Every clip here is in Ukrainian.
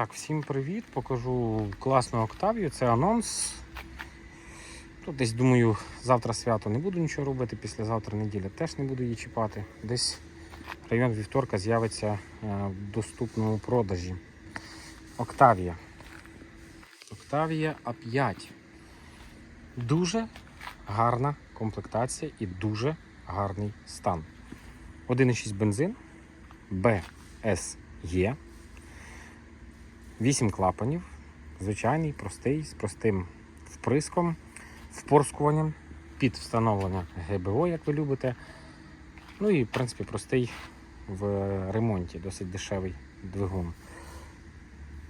Так, всім привіт! Покажу класну Октавію. Це анонс. Тут десь думаю, завтра свято не буду нічого робити, післязавтра неділя теж не буду її чіпати. Десь район вівторка з'явиться е, в доступному продажі. Октавія. Октавія А5. Дуже гарна комплектація і дуже гарний стан. 1,6 бензин, БСЄ. 8 клапанів. Звичайний, простий, з простим вприском, впорскуванням, під встановлення ГБО, як ви любите. Ну і, в принципі, простий в ремонті, досить дешевий двигун.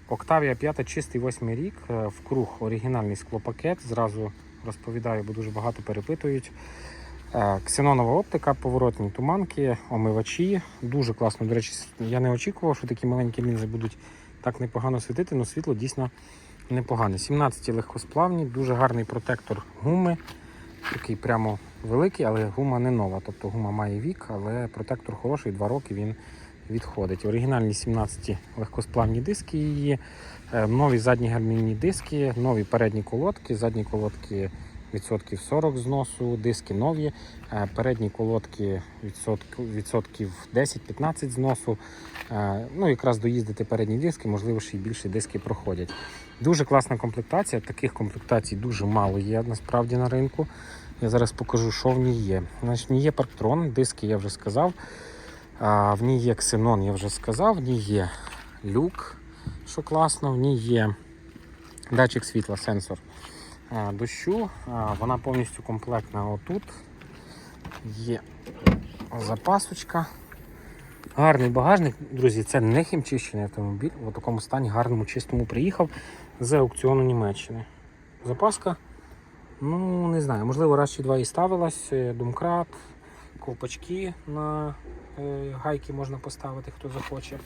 Октавія 5 чистий 8 рік, е, в круг оригінальний склопакет. Зразу розповідаю, бо дуже багато перепитують. Е, Ксенонова оптика, поворотні туманки, омивачі. Дуже класно. До речі, я не очікував, що такі маленькі лінзи будуть так непогано світити, але світло дійсно непогане. 17 легкосплавні, дуже гарний протектор гуми. Такий прямо великий, але гума не нова. Тобто гума має вік, але протектор хороший, 2 роки він відходить. Оригінальні 17 легкосплавні диски її, е, нові задні гальмівні диски, нові передні колодки, задні колодки відсотків 40 зносу, диски нові, е, передні колодки відсотків 10-15 зносу. Е, Ну, якраз доїздити передні диски, можливо, ще й більше диски проходять. Дуже класна комплектація. Таких комплектацій дуже мало є насправді на ринку. Я зараз покажу, що в ній є. Значить, в ній є парктрон, диски я вже сказав. В ній є ксенон, я вже сказав, в ній є люк, що класно, в ній є датчик світла, сенсор дощу. Вона повністю комплектна отут. Є запасочка. Гарний багажник, друзі, це не хімчищений автомобіль. В такому стані гарному, чистому приїхав з аукціону Німеччини. Запаска, ну не знаю, можливо, раз чи два і ставилась. Е, Домкрат, ковпачки на е, гайки можна поставити, хто захоче.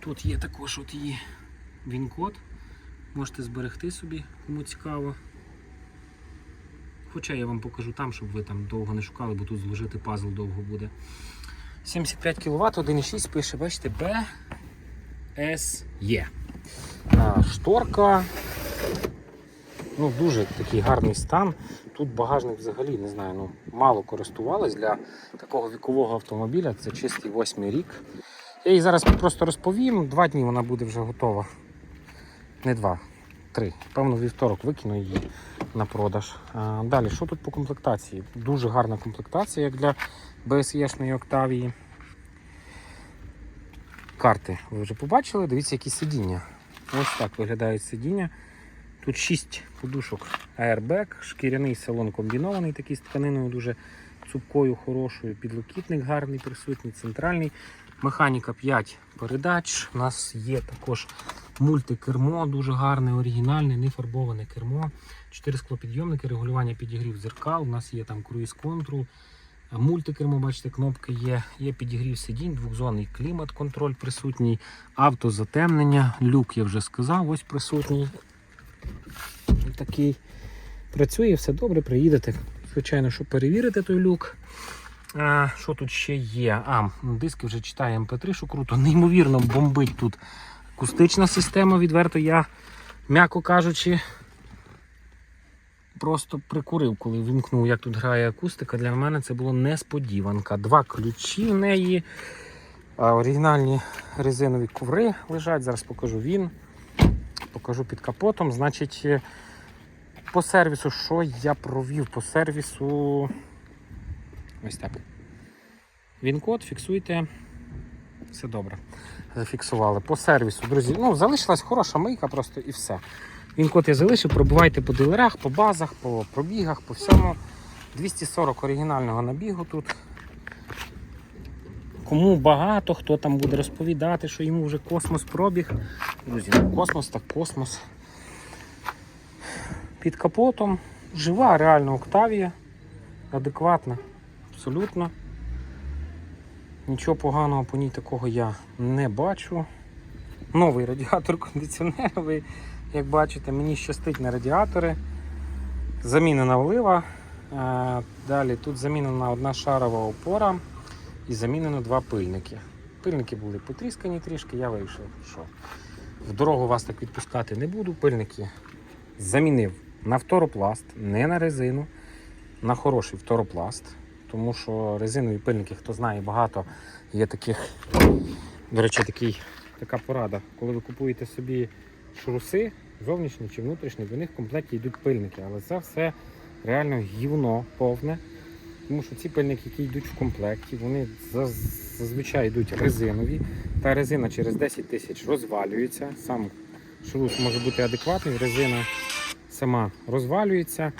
Тут є також от її він-код. Можете зберегти собі, кому цікаво. Хоча я вам покажу там, щоб ви там довго не шукали, бо тут зложити пазл довго буде. 75 кВт, 1,6 пише, бачите. А, Шторка. Ну, дуже такий гарний стан. Тут багажник взагалі не знаю, ну, мало користувалась для такого вікового автомобіля. Це чистий 8 рік. Я їй зараз просто розповім. Два дні вона буде вже готова. Не два, три. Певно, вівторок викину її на продаж. Далі, що тут по комплектації? Дуже гарна комплектація, як для BSE-шної Октавії. Карти ви вже побачили, дивіться, які сидіння. Ось так виглядають сидіння. Тут 6 подушок Airbag, шкіряний салон комбінований, такий з тканиною дуже цупкою, хорошою, підлокітник гарний, присутній, центральний. Механіка 5 передач. У нас є також мультикермо, дуже гарне, оригінальне, не фарбоване кермо. 4 склопідйомники, регулювання підігрів зеркал. У нас є там круїз контрол. Мультикермо, бачите, кнопки є, є підігрів сидінь, двохзонний клімат, контроль присутній, автозатемнення, люк я вже сказав, ось присутній. Такий працює, все добре, приїдете. Звичайно, щоб перевірити той люк. А, що тут ще є? А, диски вже читає МП3, що круто. Неймовірно бомбить тут акустична система, відверто я, м'яко кажучи, просто прикурив, коли вимкнув, як тут грає акустика. Для мене це було несподіванка. Два ключі в неї. Оригінальні резинові коври лежать. Зараз покажу він. Покажу під капотом. Значить, е, по сервісу, що я провів по сервісу. Ось так. Він код, фіксуйте. Все добре. Зафіксували. По сервісу, друзі. Ну, залишилась хороша мийка просто і все. Він код я залишив, пробивайте по дилерах, по базах, по пробігах, по всьому. 240 оригінального набігу тут. Кому багато, хто там буде розповідати, що йому вже космос пробіг. Друзі, ну космос так космос. Під капотом. Жива, реально Октавія. Адекватна. Абсолютно. Нічого поганого по ній такого я не бачу. Новий радіатор кондиціонеровий. Як бачите, мені щастить на радіатори. Замінена олива. Е, Далі тут замінена одна шарова опора і замінено два пильники. Пильники були потріскані трішки, я вирішив, що В дорогу вас так відпускати не буду. Пильники замінив на фторопласт, не на резину, на хороший фторопласт. Тому що резинові пильники, хто знає, багато є таких. До речі, такий, така порада. Коли ви купуєте собі шруси, зовнішні чи внутрішні, в них в комплекті йдуть пильники. Але це все реально гівно повне. Тому що ці пильники, які йдуть в комплекті, вони зазвичай йдуть резинові. Та резина через 10 тисяч розвалюється. Сам шрус може бути адекватний, резина сама розвалюється.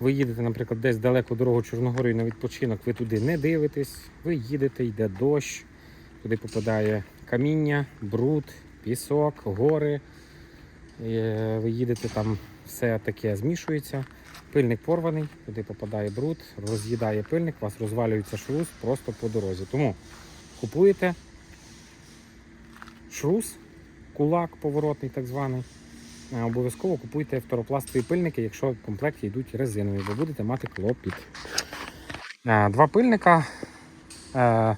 Ви їдете, наприклад, десь далеко дорогу Чорногорію на відпочинок, ви туди не дивитесь, ви їдете, йде дощ, туди попадає каміння, бруд, пісок, гори. Е, Ви їдете там, все таке змішується. Пильник порваний, туди попадає бруд, роз'їдає пильник, у вас розвалюється шрус просто по дорозі. Тому купуєте шрус, кулак поворотний, так званий. Е, Обов'язково купуйте фторопластові пильники, якщо в комплекті йдуть резинові, бо будете мати клопіт. Е, Два пильника. Е,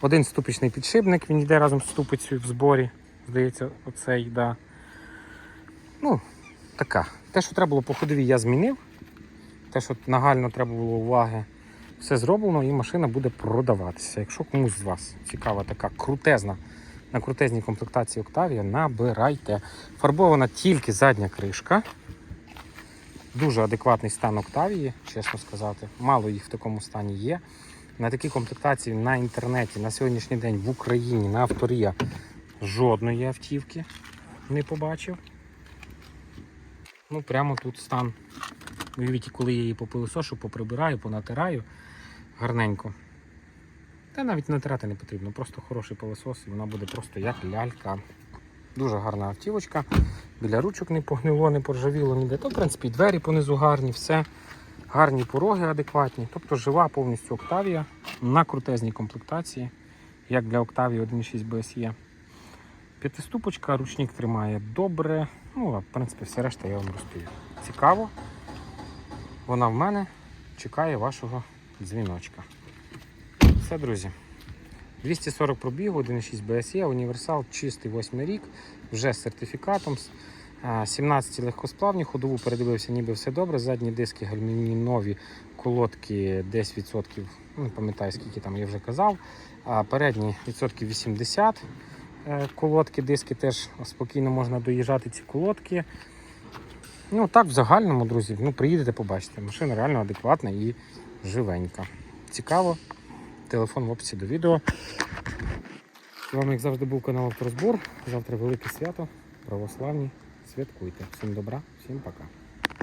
Один ступичний підшипник, він йде разом з ступицею в зборі. Здається, оцей, да. Ну, така. Те, що треба було по ходовій, я змінив. Те, що нагально треба було уваги, все зроблено і машина буде продаватися. Якщо комусь з вас цікава така крутезна, на крутезній комплектації Octavia, набирайте. Фарбована тільки задня кришка. Дуже адекватний стан Octavia, чесно сказати. Мало їх в такому стані є. На такій комплектації на інтернеті на сьогоднішній день в Україні на авторія жодної автівки не побачив. Ну, прямо тут стан. Уявіть, коли я її попилисошу, поприбираю, понатираю гарненько. Та навіть натирати не потрібно, просто хороший пилосос і вона буде просто як лялька. Дуже гарна автівочка. Біля ручок не погнило, не поржавіло ніде. То, в принципі, двері понизу гарні, все. Гарні пороги адекватні. Тобто жива повністю Octavia на крутезній комплектації, як для Octavia 1.6 BSE. П'ятиступочка, ручник тримає добре. Ну, а в принципі, все решта я вам розповів. Цікаво. Вона в мене чекає вашого дзвіночка. Все, друзі. 240 пробігу, 1.6 BSE, універсал, чистий 8 рік, вже з сертифікатом. А, 17 легкосплавні, ходову передивився, ніби все добре. Задні диски гальмівні нові, колодки 10%, ну, не пам'ятаю скільки там я вже казав. А передні відсотків 80 е, колодки, диски теж спокійно можна доїжджати ці колодки. Ну так, в загальному, друзі, ну приїдете, побачите. Машина реально адекватна і живенька. Цікаво. Телефон в описі до відео. З вами, як завжди, був канал Авторозбор. Завтра велике свято. Православні. Святкуйте. Всім добра, всім пока.